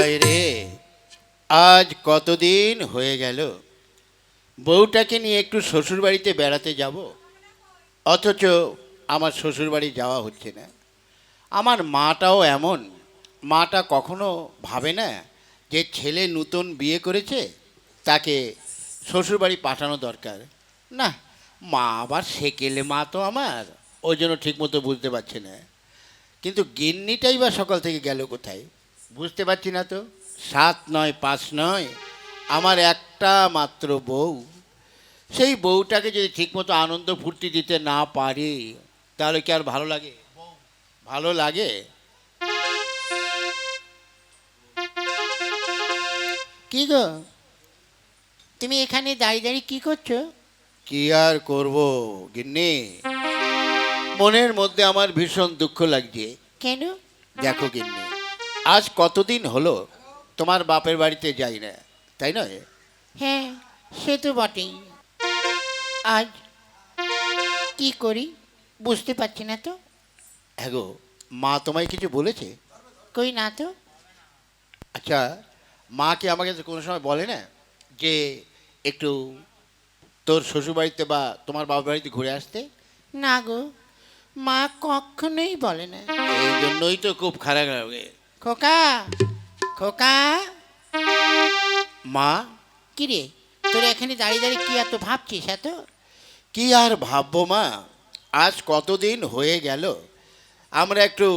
হায় রে। আজ কতদিন হয়ে গেল? বউটাকে নিয়ে একটু শ্বশুরবাড়িতে বেড়াতে যাব। অথচ আমার শ্বশুরবাড়ি যাওয়া হচ্ছে না। আমার মাটাও এমন। মাটা কখনো ভাবে না যে ছেলে নতুন বিয়ে করেছে, তাকে শ্বশুরবাড়ি পাঠানো দরকার। না, মা আবার সেকেলে মা তো আমার, ওই জন্য ঠিকমতো বুঝতে পারছে না। কিন্তু গিন্নিটাই বা সকাল থেকে গেল কোথায়? বুঝতে পারছি না তো? সাত নয় পাঁচ নয় আমার একটা মাত্র বউ। সেই বউটাকে যদি ঠিকমতো আনন্দ ফুর্তি দিতে না পারি তাহলে কি আর ভালো লাগে? ভালো লাগে? কি গো? তুমি এখানে দাঁড়িয়ে দাঁড়িয়ে কি করছ? কি আর করব গিন্নি? মনের মধ্যে আমার ভীষণ দুঃখ লাগছে। কেন? দেখো গিন্নি আজ কতদিন হলো তোমার বাপের বাড়িতে যাই না তাই নয়? হ্যাঁ সে তো বটেই। আজ কি করি বুঝতে পারছি না তো। হ্যাঁ গো মা তোমায় কিছু বলেছে? কই না তো। আচ্ছা মা কি আমাকে তো কোনো সময় বলে না যে একটু তোর শ্বশুরবাড়িতে বা তোমার বাবার বাড়িতে ঘুরে আসতে? না গো মা কখনোই বলে না। এই জন্যই তো খুব খারাপ লাগে। খোকা খোকা। মা? কি রে তোর এখানে দাঁড়িয়ে দাঁড়িয়ে কি এত ভাবছিস এত? কি আর ভাববো মা? আজ কতদিন হয়ে গেল? আমরা একটু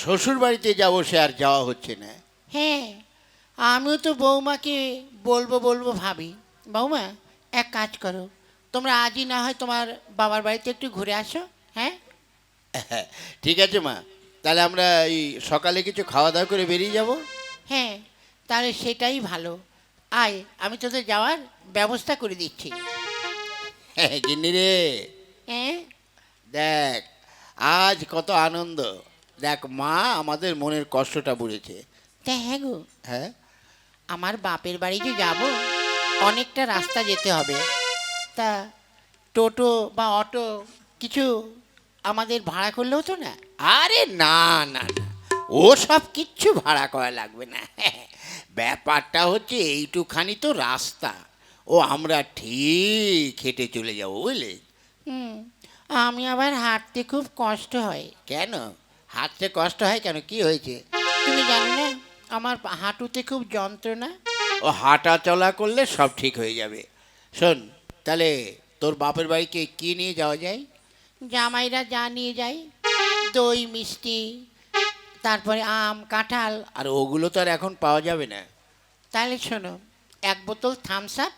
শ্বশুর বাড়িতে যাব সে আর যাওয়া হচ্ছে না। হ্যাঁ আমিও তো বৌমাকে বলব বলব ভাবি। বৌমা এক কাজ করো তোমরা আজই না হয় তোমার বাবার বাড়িতে একটু ঘুরে আসো হ্যাঁ ঠিক আছে মা। তাহলে আমরা এই সকালে কিছু খাওয়া দাওয়া করে বেরিয়ে যাব? হ্যাঁ তাহলে সেটাই ভালো। আয় আমি তোদের যাওয়ার ব্যবস্থা করে দিচ্ছি। হ্যাঁ গিন্নি রে। হ্যাঁ? দেখ আজ কত আনন্দ। দেখ মা আমাদের মনের কষ্টটা বুঝেছে। তা হ্যাঁ গো। হ্যাঁ? আমার বাপের বাড়ি যে যাব অনেকটা রাস্তা যেতে হবে। তা টোটো বা অটো কিছু আমাদের ভাড়া করলে হতো না? আরে না না না। ও সব কিচ্ছু ভাড়া করা লাগবে না। ব্যাপারটা হচ্ছে এইটুখানি তো রাস্তা। ও আমরা ঠিক হেঁটে চলে যাব বুঝলে? হুম। আমি আবার হাঁটতে খুব কষ্ট হয়। কেন? হাঁটতে কষ্ট হয় কেন? কি হয়েছে? তুমি জানো না আমার হাঁটুতে খুব যন্ত্রণা। ও হাঁটা চলা করলে সব ঠিক হয়ে যাবে। শোন তাহলে তোর বাপের বাড়িকে কি নিয়ে যাওয়া যায়? জামাইরা যা নিয়ে যায় দই মিষ্টি তারপরে আম কাঁঠাল। আর ওগুলো তো আর এখন পাওয়া যাবে না। তাহলে শোনো এক বোতল থামস আপ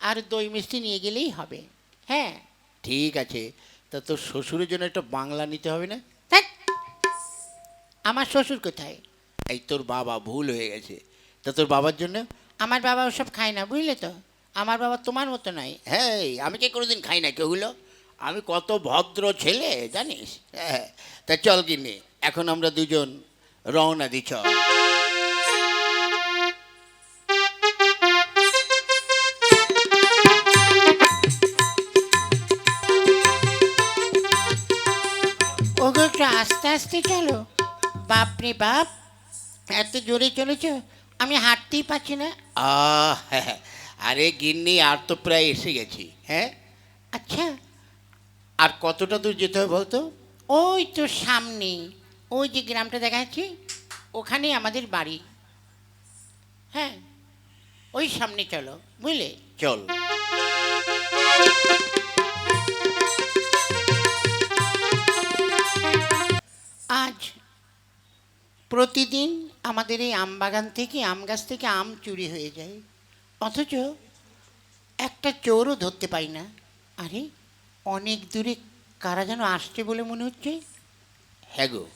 আর দই মিষ্টি নিয়ে গেলেই হবে। হ্যাঁ? ঠিক আছে। তা তোর শ্বশুরের জন্য একটা বাংলা নিতে হবে না? ধ্যাৎ। আমার শ্বশুর কোথায়? এই তোর বাবা ভুল হয়ে গেছে। তা তোর বাবার জন্য? আমার বাবা ওসব খায় না বুঝলে তো? আমার বাবা তোমার মতো নয়। হ্যাঁ আমি কি কোনোদিন খাই না কেউগুলো আমি কত ভদ্র ছেলে জানিস? হ্যাঁ তা চল কিনে এখন আমরা দুজন রওনা দিছ ওগো একটু আস্তে আস্তে চলো। বাপরে বাপ এত জোরে চলেছ আমি হাঁটতেই পারছি না। আহ হ্যাঁ, আরে গিন্নি আর তো প্রায় এসে গেছি হ্যাঁ? আচ্ছা আর কতটা দূর যেতে হবে বলতো? ওই তো সামনে। ওই যে গ্রামটা দেখা যাচ্ছে ওখানেই আমাদের বাড়ি। হ্যাঁ ওই সামনে চলো বুঝলে? চল। আজ প্রতিদিন আমাদের এই আম বাগান থেকে আম গাছ থেকে আম চুরি হয়ে যায়। অথচ একটা চোরও ধরতে পাই না। আরে অনেক দূরে কারা যেন আসছে বলে মনে হচ্ছে? হ্যাঁ গো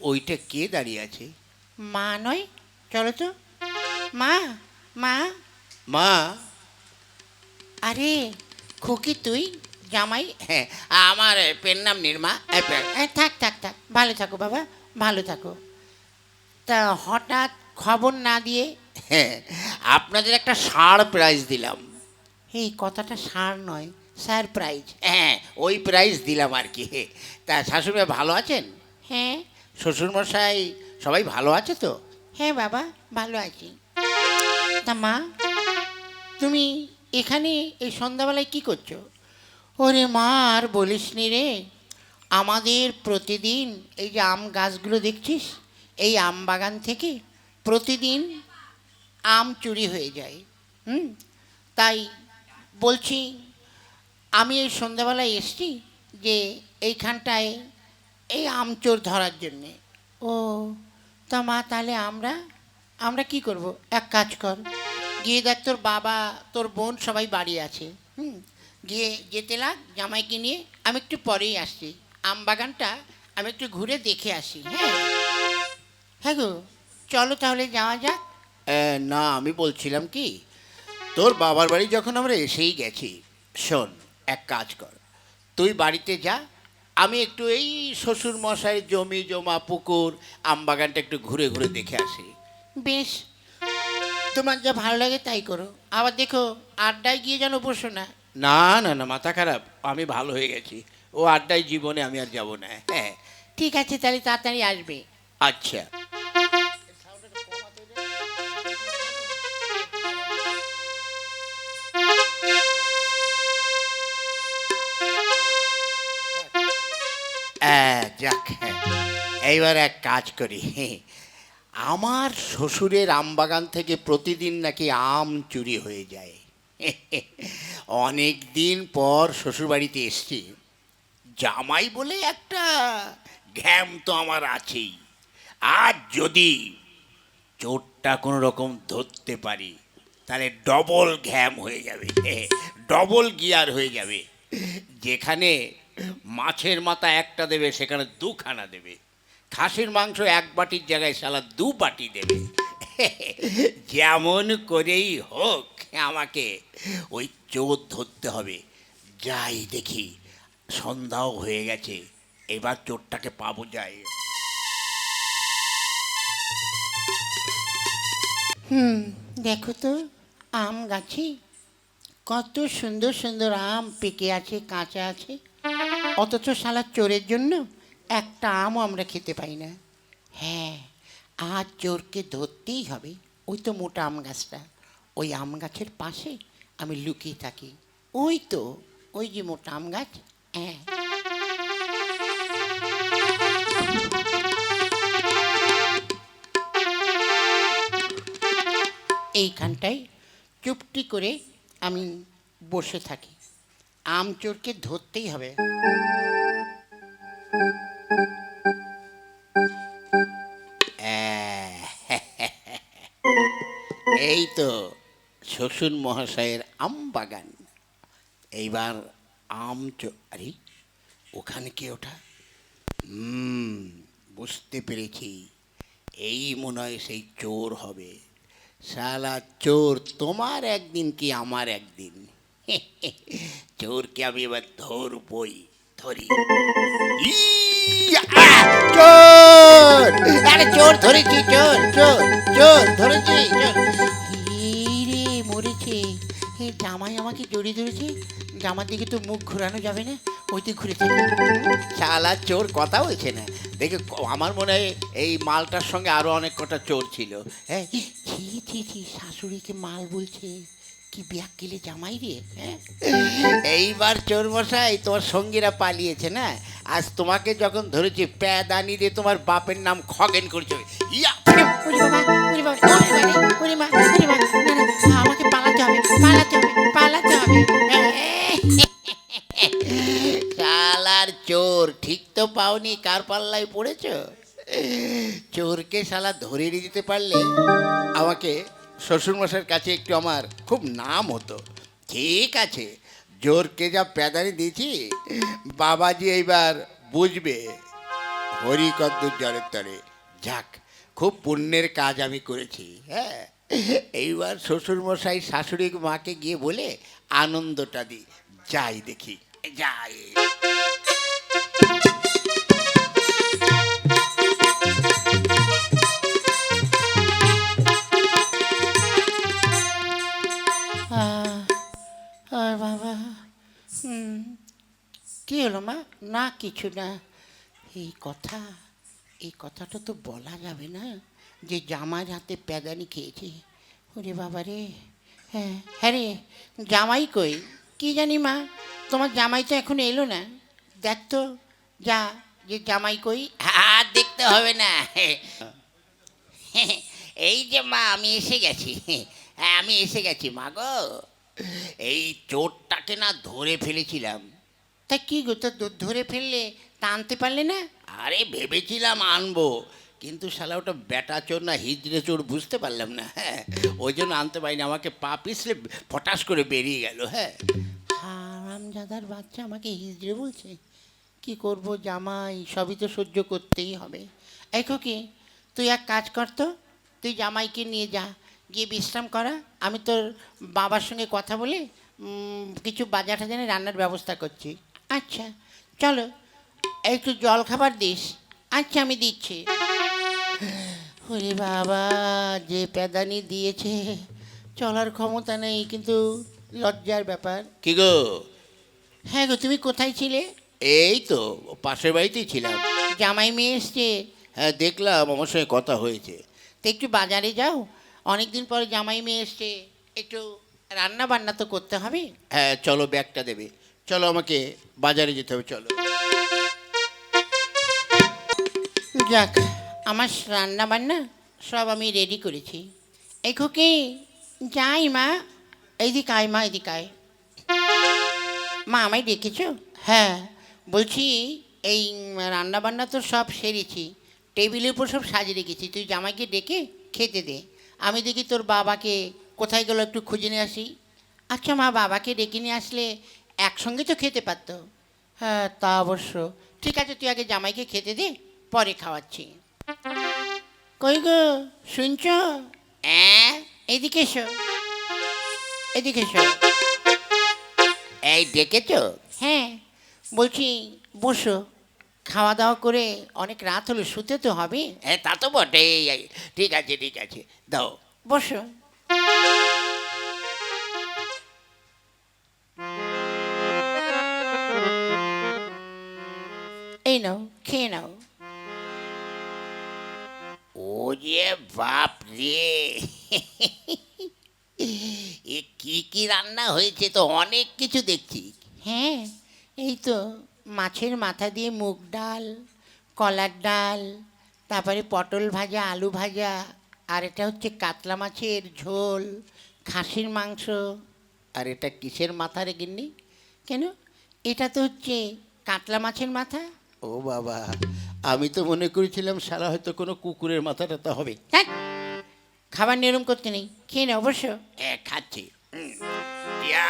ওইটা কে দাঁড়িয়ে আছে? মা নয় চলো তো। মা মা। মা। আরে খুকি তুই জামাই? হ্যাঁ আমার পেন নাম নির্মা। পে- থাক থাক থাক ভালো থাকো বাবা ভালো থাকো। তা হঠাৎ খবর না দিয়ে? হ্যাঁ আপনাদের একটা সার প্রাইজ দিলাম। এই কথাটা সার নয় সারপ্রাইজ হ্যাঁ ওই প্রাইজ দিলাম আর কি। তা শাশুড়ি ভালো আছেন? হ্যাঁ। শ্বশুরমশাই সবাই ভালো আছে তো? হ্যাঁ বাবা ভালো আছি। তা মা তুমি এখানে এই সন্ধ্যাবেলায় কি করছ? ওরে মা আর বলিস নি রে আমাদের প্রতিদিন এই যে আম গাছগুলো দেখছিস এই আম বাগান থেকে প্রতিদিন আম চুরি হয়ে যায়। হুম? তাই বলছি আমি এই সন্ধ্যাবেলায় এসছি যে এইখানটায় এই আম চোর ধরার জন্যে। ও, তা মা, তাহলে আমরা আমরা কি করব? এক কাজ কর। গিয়ে দেখ তোর বাবা, তোর বোন সবাই বাড়ি আছে, হুম? গিয়ে যেতে লাগ, জামাইকে নিয়ে। আমি একটু পরেই আসছি। আম বাগানটা আমি একটু ঘুরে দেখে আসি হ্যাঁ? হ্যাঁ গো, চলো তাহলে যাওয়া যাক। না, আমি বলছিলাম কি, তোর বাবার বাড়ি যখন আমরা এসেই গেছি, শোন এক কাজ কর। তুই বাড়িতে যা আমি একটু এই শ্বশুর মশাইয়ের জমি জমা পুকুর আম বাগানটা একটু ঘুরে ঘুরে দেখে আসি। বেশ। তোমার যা ভালো লাগে তাই করো। আবার দেখো আড্ডায় গিয়ে যেন বসো না। না না না মাথা খারাপ। আমি ভালো হয়ে গেছি। ও আড্ডায় জীবনে আমি আর যাব না। হ্যাঁ। ঠিক আছে তাহলে তাড়াতাড়ি আসবে। আচ্ছা। যাক এইবার এক কাজ করি আমার শ্বশুরের আম বাগান থেকে প্রতিদিন নাকি আম চুরি হয়ে যায়। অনেক দিন পর শ্বশুরবাড়িতে এসছি। জামাই বলে একটা ঘ্যাম তো আমার আছেই। আর যদি চোরটা কোনো রকম ধরতে পারি, তাহলে ডবল ঘ্যাম হয়ে যাবে ডবল গিয়ার হয়ে যাবে। যেখানে মাছের মাথা একটা দেবে, সেখানে দুখানা দেবে। খাসির মাংস এক বাটির জায়গায় সালা দু বাটি দেবে। যেমন করেই হোক আমাকে, ওই চোর ধরতে হবে। যাই দেখি, সন্ধ্যাও হয়ে গেছে, এবার চোরটাকে পাবো যাই। হুম, দেখো তো, আম গাছে কত সুন্দর সুন্দর আম পেকে আছে, কাঁচা আছে। অথচ শালা চোরের জন্য একটা আমও আমরা খেতে পাই না। হ্যাঁ আজ চোরকে ধরতেই হবে। ওই তো মোটা আম গাছটা। ওই আম গাছের পাশে আমি লুকিয়ে থাকি। ওই তো, ওই যে মোটা আম গাছ। হ্যাঁ। এইখানটায় চুপটি করে আমি বসে থাকি। আম চোরকে ধরতেই হবে। এই তো শ্বশুর মহাশয়ের আম বাগান এইবার আম আরে, ওখানে কে ওঠা হুম, বুঝতে পেরেছি। এই মনে হয় সেই চোর হবে। শালা চোর তোমার একদিন কি আমার একদিন? চোরকে আমি এবার ধরবই ধরি! চোর! আরে চোর ধরেছি চোর চোর চোর ধরেছি রে মরেছে? জামাই আমাকে জড়িয়ে ধরেছে? জামার দিকে তো মুখ ঘোরানো যাবে না ওই দিকে ঘুরে থাকে শালা চোর কথা বলছে না। দেখে আমার মনে হয় এই মালটার সঙ্গে আরও অনেক কটা চোর ছিল। হ্যাঁ ছি ছি ছি শাশুড়িকে মাল বলছে। কি ব্যাগ গেলে জামাই রে হ্যাঁ? এইবার চোর মশাই তোমার সঙ্গীরা পালিয়েছে না? আজ তোমাকে যখন ধরেছি প্যাদানি দিয়ে তোমার বাপের নাম খগেন করছে। ইয়া! আমাকে পালাতে হবে পালাতে হবে পালাতে হবে। শালার চোর ঠিক তো পাওনি কার পাল্লায় পড়েছ? চোরকে শালা ধরে নিয়ে যেতে পারলে আমাকে শ্বশুরমশাইয়ের কাছে একটু আমার খুব নাম হতো। ঠিক আছে, জোরকে যা প্যাদানি দিয়েছি, বাবাজি এইবার বুঝবে। হরি কদ্দুর জলের তরে। যাক, খুব পুণ্যের কাজ আমি করেছি হ্যাঁ। এইবার শ্বশুরমশাই শাশুড়ি মাকে গিয়ে বলে আনন্দটা দিই যাই দেখি, যাই। না, কিছু না। এই কথা, এই কথাটা তো বলা যাবে না যে জামার হাতে প্যাদানি খেয়েছি। ওরে বাবা রে। হ্যাঁ হ্যাঁ রে। জামাই কই? কী জানি মা, তোমার জামাই তো এখন এলো না। দেখ তো, যা, যে জামাই কই? আর দেখতে হবে না। এই যে মা, আমি এসে গেছি। হ্যাঁ আমি এসে গেছি মা গো। এই চোরটাকে না ধরে ফেলেছিলাম। তা কি গো তো ধ- ধরে ফেললে তা আনতে পারলে না? আরে ভেবেছিলাম আনব কিন্তু শালা ওটা বেটা চোর না হিজড়ে চোর বুঝতে পারলাম না হ্যাঁ? ওই জন্য আনতে পারিনি আমাকে পা পিছলে ফটাস করে বেরিয়ে গেল হ্যাঁ? হারামজাদার বাচ্চা আমাকে হিজড়ে বলছে। কি করব জামাই সবই তো সহ্য করতেই হবে। এই কি তুই এক কাজ কর তো তুই জামাইকে নিয়ে যা গিয়ে বিশ্রাম করা। আমি তোর বাবার সঙ্গে কথা বলে কিছু বাজার টাজারে রান্নার ব্যবস্থা করছি। আচ্ছা চলো একটু জল খাবার দিস। আচ্ছা আমি দিচ্ছি। ওরে বাবা যে প্যাদানি দিয়েছে চলার ক্ষমতা নেই কিন্তু লজ্জার ব্যাপার। কি গো? হ্যাঁ গো তুমি কোথায় ছিলে? এই তো পাশের বাড়িতেই ছিলাম। জামাই মেয়ে এসছে। হ্যাঁ দেখলাম আমার সঙ্গে কথা হয়েছে। তো একটু বাজারে যাও অনেক দিন পরে জামাই মেয়ে এসছে। একটু রান্না বান্না তো করতে হবে। হ্যাঁ চলো ব্যাগটা দেবে। চলো আমাকে বাজারে যেতে হবে, চলো। যাক, আমার রান্না বান্না সব আমি রেডি করেছি। এই খোকে, যাই মা। এইদিকে আয় মা এদিকে আয়। মা, আমায় ডেকেছ? হ্যাঁ বলছি, এই রান্না বান্না তো সব সেরেছি। টেবিলের উপর সব সাজিয়ে রেখেছি। তুই জামাইকে ডেকে খেতে দে। আমি দেখি তোর বাবাকে কোথায় গেলো একটু খুঁজে নিয়ে আসি। আচ্ছা মা, বাবাকে ডেকে নিয়ে আসলে একসঙ্গে তো খেতে পারতো। হ্যাঁ তা অবশ্য। ঠিক আছে তুই আগে জামাইকে খেতে দে পরে খাওয়াচ্ছি। কই গো শুনছ? হ্যাঁ এদিকে এসো। এদিকে এসো। এই ডেকেছো? হ্যাঁ বলছি বসো। খাওয়া দাওয়া করে অনেক রাত হলো শুতে তো হবে। হ্যাঁ তা তো বটেই। ঠিক আছে ঠিক আছে দাও। বসো। এই নাও খেয়ে নাও ও যে বাপ রে। এ কি কি রান্না হয়েছে তো? অনেক কিছু দেখছি। হ্যাঁ এই তো মাছের মাথা দিয়ে মুগ ডাল কলার ডাল তারপরে পটল ভাজা আলু ভাজা আর এটা হচ্ছে কাতলা মাছের ঝোল খাসির মাংস। আর এটা কিসের মাথা রে গিন্নি? কেন? এটা তো হচ্ছে কাতলা মাছের মাথা। ও বাবা আমি তো মনে করেছিলাম সারা হয়তো কোনো কুকুরের মাথা টাথা হবে ধ্যাৎ, খাবার নিরম করতে নেই খেয়ে নে অবশ্য এ খাচ্ছি উম, ইয়া।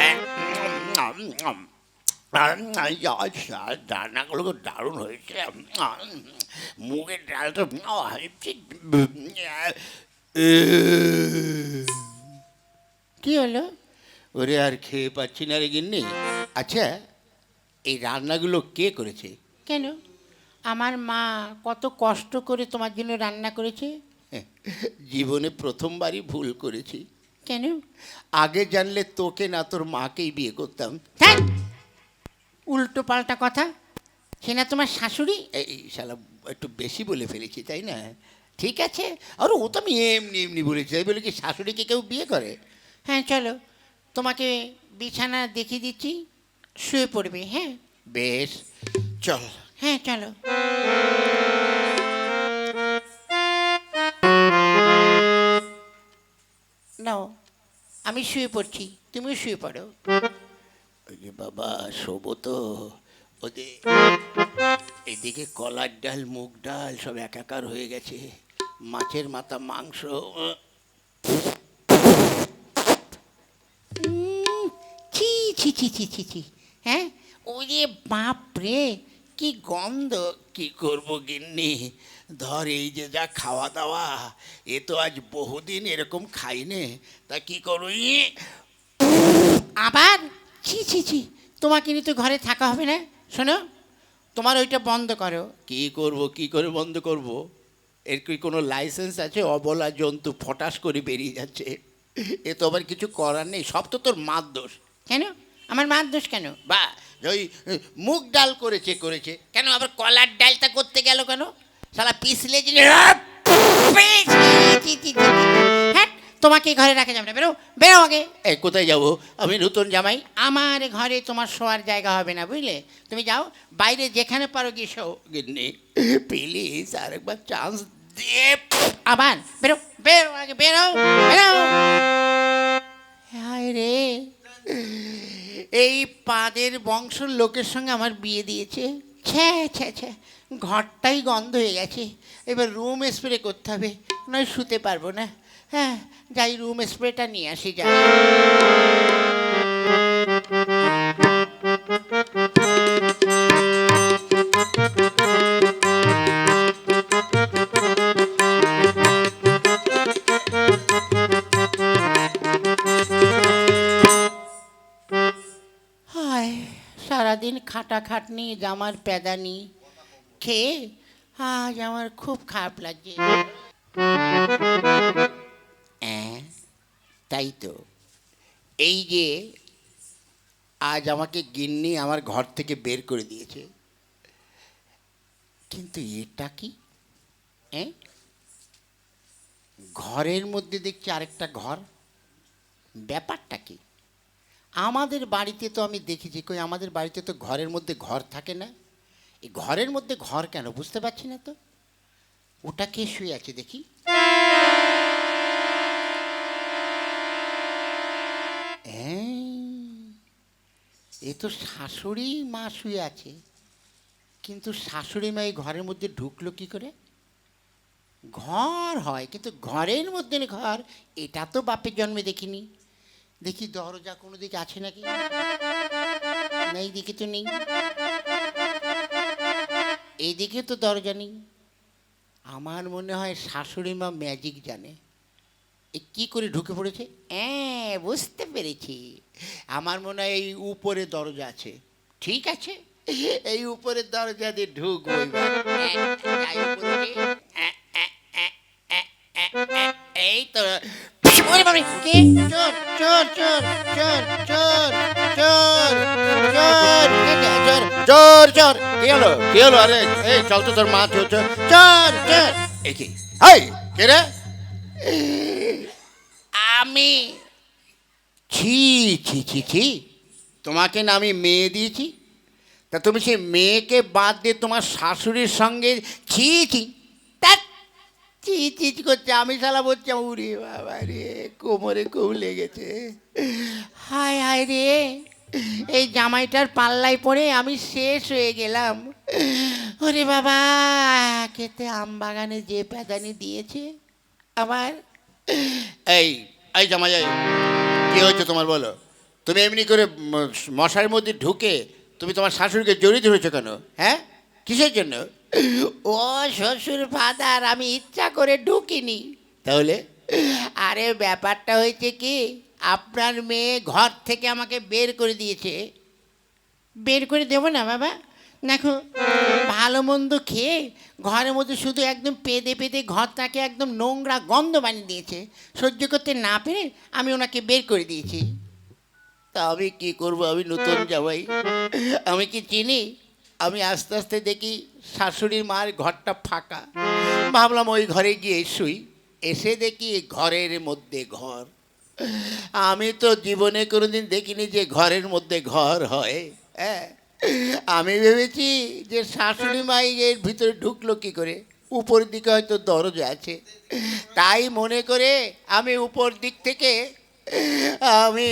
এ, উম, উম, উম। আম, ইয়া, আচ্ছা, রান্নাগুলো খুব দারুণ হয়েছে উম, মুগের ডালটা হয়েছে। কি হলো ওরে আর খেয়ে পাচ্ছি না রে গিন্নি আচ্ছা এই রান্নাগুলো কে করেছে? কেন? আমার মা কত কষ্ট করে তোমার জন্য রান্না করেছে। জীবনে প্রথমবারই ভুল করেছি। কেন? আগে জানলে তোকে না তোর মাকেই বিয়ে করতাম। ধ্যাৎ, উল্টো পাল্টা কথা। সে না তোমার শাশুড়ি? এই শালা একটু বেশি বলে ফেলেছি তাই না? ঠিক আছে। আর ও তো আমি এমনি এমনি বলেছি তাই বলে কি শাশুড়িকে কেউ বিয়ে করে? হ্যাঁ চলো। তোমাকে বিছানা দেখিয়ে দিচ্ছি। শুয়ে পড়বে হ্যাঁ? বেশ চল। হ্যাঁ চলো। নাও আমি শুয়ে পড়ছি তুমিও শুয়ে পড়ো। ওই বাবা শোবো তো। ওদের এদিকে কলার ডাল মুগ ডাল সব একাকার হয়ে গেছে। মাছের মাথা মাংস ছি ছি ছি ছি ছি ছি। হ্যাঁ? ওই যে বাপ রে কি গন্ধ কি করব গিন্নি? ধর এই যে যা খাওয়া দাওয়া এ তো আজ বহুদিন এরকম খাইনে তা কি করো আবার? ছি ছি ছি তোমাকে নিয়ে তো ঘরে থাকা হবে না? শোনো তোমার ওইটা বন্ধ করো। কি করব কি করে বন্ধ করব? এর কি কোনো লাইসেন্স আছে? অবলা জন্তু ফটাস করে বেরিয়ে যাচ্ছে। এ তো আবার কিছু করার নেই সব তো তোর মার দোষ। কেন? আমার মার দোষ কেন? বা ওই মুগ ডাল করেছে করেছে। কেন আবার কলার ডালটা করতে গেল কেন? শালা পিছলে হ্যাঁ তোমাকে ঘরে রাখা যাবে না। বেরো বেরো আগে। এই কোথায় যাব? আমি নতুন জামাই। আমার ঘরে তোমার শোয়ার জায়গা হবে না বুঝলে? তুমি যাও বাইরে যেখানে পারো গিয়ে শো গিন্নি প্লিজ আরেকবার চান্স দিয়ে আবার বেরো বেরো আগে বেরো বেরো। এই পাদের বংশের লোকের সঙ্গে আমার বিয়ে দিয়েছে। ছ্যা ছ্যা ছ্যা, ঘরটাই গন্ধ হয়ে গেছে। এবার রুম স্প্রে করতে হবে, নয় শুতে পারব না। হ্যাঁ যাই রুম স্প্রেটা নিয়ে আসি, যাই। খাটনি, জামার প্যাদানি খেয়ে আজ আমার খুব খারাপ লাগছে। তাই তো। এই যে আজ আমাকে গিন্নি আমার ঘর থেকে বের করে দিয়েছে। কিন্তু এটা কি? ঘরের মধ্যে দেখছি আরেকটা ঘর। ব্যাপারটা কি? আমাদের বাড়িতে তো আমি দেখেছি, কই আমাদের বাড়িতে তো ঘরের মধ্যে ঘর থাকে না। এই ঘরের মধ্যে ঘর কেন, বুঝতে পারছি না তো? ওটা কে শুয়ে আছে দেখি? এ তো শাশুড়ি মা শুয়ে আছে। কিন্তু শাশুড়ি মা এই ঘরের মধ্যে ঢুকলো কি করে? ঘর হয়, কিন্তু ঘরের মধ্যে ঘর, এটা তো বাপের জন্মে দেখিনি। দেখি দরজা কোনো দিকে আছে নাকি? না এই দিকে তো নেই। এইদিকে তো দরজা নেই। আমার মনে হয় শাশুড়ি মা ম্যাজিক জানে। এ কি করে ঢুকে পড়েছে? হ্যাঁ বুঝতে পেরেছি। আমার মনে হয় এই উপরে দরজা আছে। ঠিক আছে? এই উপরের দরজা দিয়ে ঢুকবো চোর চোর কে হলো কি হলো আরে এই চল তো তোর মা চোর চোর চোর চোর কি রে আমি ছি ছি ছি ছি তোমাকে না আমি মেয়ে দিয়েছি তা তুমি সেই মেয়েকে বাদ দিয়ে তোমার শাশুড়ির সঙ্গে ছি ছি চি চি চি করছে আমি শালা বলছি উড়ি বাবা রে, কোমরে খুব লেগেছে? হায় হায় রে, এই জামাইটার পাল্লায় পড়ে আমি শেষ হয়ে গেলাম। ওরে বাবা, খেতে আম বাগানে যে প্যাদানি দিয়েছে আমার। এই এই জামাই কি হয়েছে তোমার বলো? তুমি এমনি করে মশার মধ্যে ঢুকে তুমি তোমার শাশুড়িকে জড়িয়ে ধরেছো কেন? হ্যাঁ? কিসের জন্য? ও শ্বশুর ফাদার, আমি ইচ্ছা করে ঢুকিনি। তাহলে? আরে ব্যাপারটা হয়েছে কি, আপনার মেয়ে ঘর থেকে আমাকে বের করে দিয়েছে। বের করে দেবো না বাবা? দেখো, ভালো মন্দ খেয়ে ঘরের মধ্যে শুধু একদম পেদে পেদে ঘরটাকে একদম নোংরা গন্ধ বানিয়ে দিয়েছে। সহ্য করতে না পেরে আমি ওনাকে বের করে দিয়েছি। তা আমি কী করব? আমি নতুন জামাই। আমি কি চিনি? আমি আস্তে আস্তে দেখি শাশুড়ির মার ঘরটা ফাঁকা। ভাবলাম ওই ঘরে গিয়ে শুই। এসে দেখি ঘরের মধ্যে ঘর। আমি তো জীবনে কোনোদিন দেখিনি যে ঘরের মধ্যে ঘর হয় হ্যাঁ? আমি ভেবেছি যে শাশুড়ি মাই এর ভিতরে ঢুকলো কি করে? উপর দিকে হয়তো দরজা আছে। তাই মনে করে আমি উপর দিক থেকে, আমি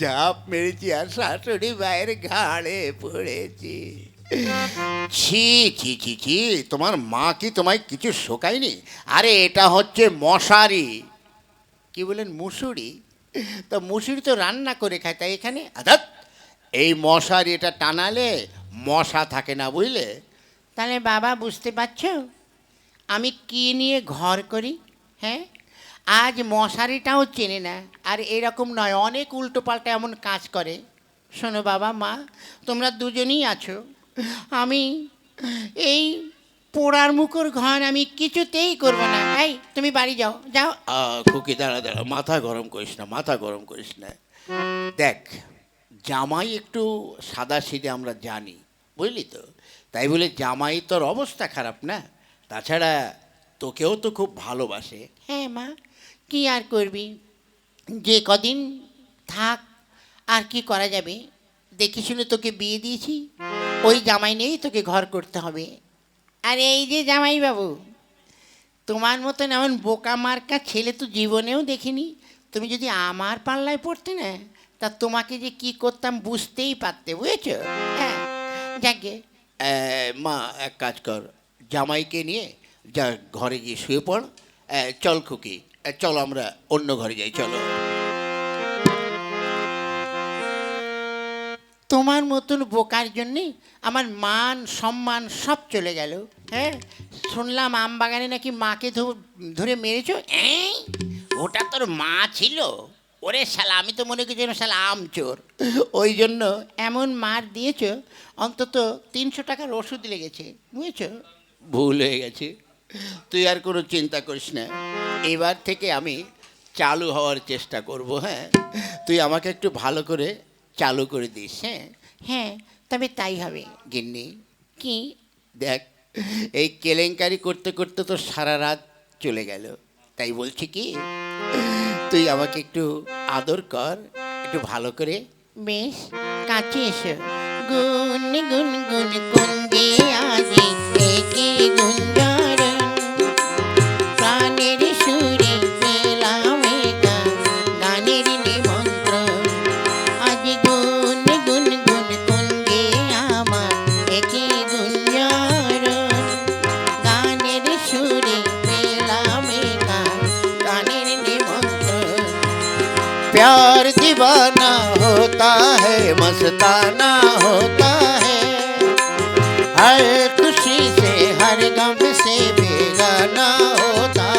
ঝাঁপ মেরেছি আর শাশুড়ি মায়ের ঘাড়ে পড়েছি। ছি ছি ছি ছি, তোমার মা কি তোমায় কিছু শোকায়নি? আরে, এটা হচ্ছে মশারি। কি বলেন, মুসুরি? তো মুসুরি তো রান্না করে খায়, তাই এখানে আদাত, এই মশারি এটা টানালে মশা থাকে না বুঝলে? তাহলে বাবা, বুঝতে পারছ? আমি কি নিয়ে ঘর করি হ্যাঁ? আজ মশারিটাও চেনে না, আর এরকম নয়, অনেক উল্টো পাল্টা এমন কাজ করে। শোনো বাবা, মা, তোমরা দুজনেই আছো। আমি এই পোড়ার মুখর ঘর আমি কিছুতেই করব না। এই তুমি বাড়ি যাও যাও। খুকি দাঁড়া দাঁড়া মাথা গরম করিস না মাথা গরম করিস না। দেখ জামাই একটু সাদা সিধে আমরা জানি বুঝলি তো? তাই বলে জামাই তোর অবস্থা খারাপ না? তাছাড়া তোকেও তো খুব ভালোবাসে। হ্যাঁ মা কি আর করবি? যে কদিন থাক আর কি করা যাবে? দেখি শুনে তোকে বিয়ে দিয়েছি। ওই জামাই নেই তোকে ঘর করতে হবে। আর এই যে জামাই বাবু তোমার মতন এমন বোকা মার্কা ছেলে তো জীবনেও দেখিনি। তুমি যদি আমার পাল্লায় পড়তে না তা তোমাকে যে কি করতাম বুঝতেই পারতে বুঝেছ? হ্যাঁ যাকে মা এক কাজ কর জামাইকে নিয়ে যা ঘরে গিয়ে শুয়ে পড়। চল খুকি চলো আমরা অন্য ঘরে যাই চলো। তোমার মতন বোকার জন্যে আমার মান সম্মান সব চলে গেল। হ্যাঁ? শুনলাম আম বাগানে নাকি মাকে ধরে মেরেছ? এই, ওটা তোর মা ছিল? ওরে শালা আমি তো মনে করছি শালা আম চোর ওই জন্য এমন মার দিয়েছ অন্তত তিনশো টাকার ওষুধ লেগেছে বুঝেছ? ভুল হয়ে গেছে। তুই আর কোনো চিন্তা করিস না। এবার থেকে আমি চালু হওয়ার চেষ্টা করব হ্যাঁ? তুই আমাকে একটু ভালো করে চালু করে দিস হ্যাঁ হ্যাঁ তবে তাই হবে গিন্নি কি দেখ এই কেলেঙ্কারি করতে করতে তো সারা রাত চলে গেল তাই বলছি কি তুই আমাকে একটু আদর কর একটু ভালো করে বেশ কাছে এসো গুন গুন গুন গুন কুঞ্জে আজি একে दीवाना होता है मस्ताना होता है। हर खुशी से हर गम से बेगाना होता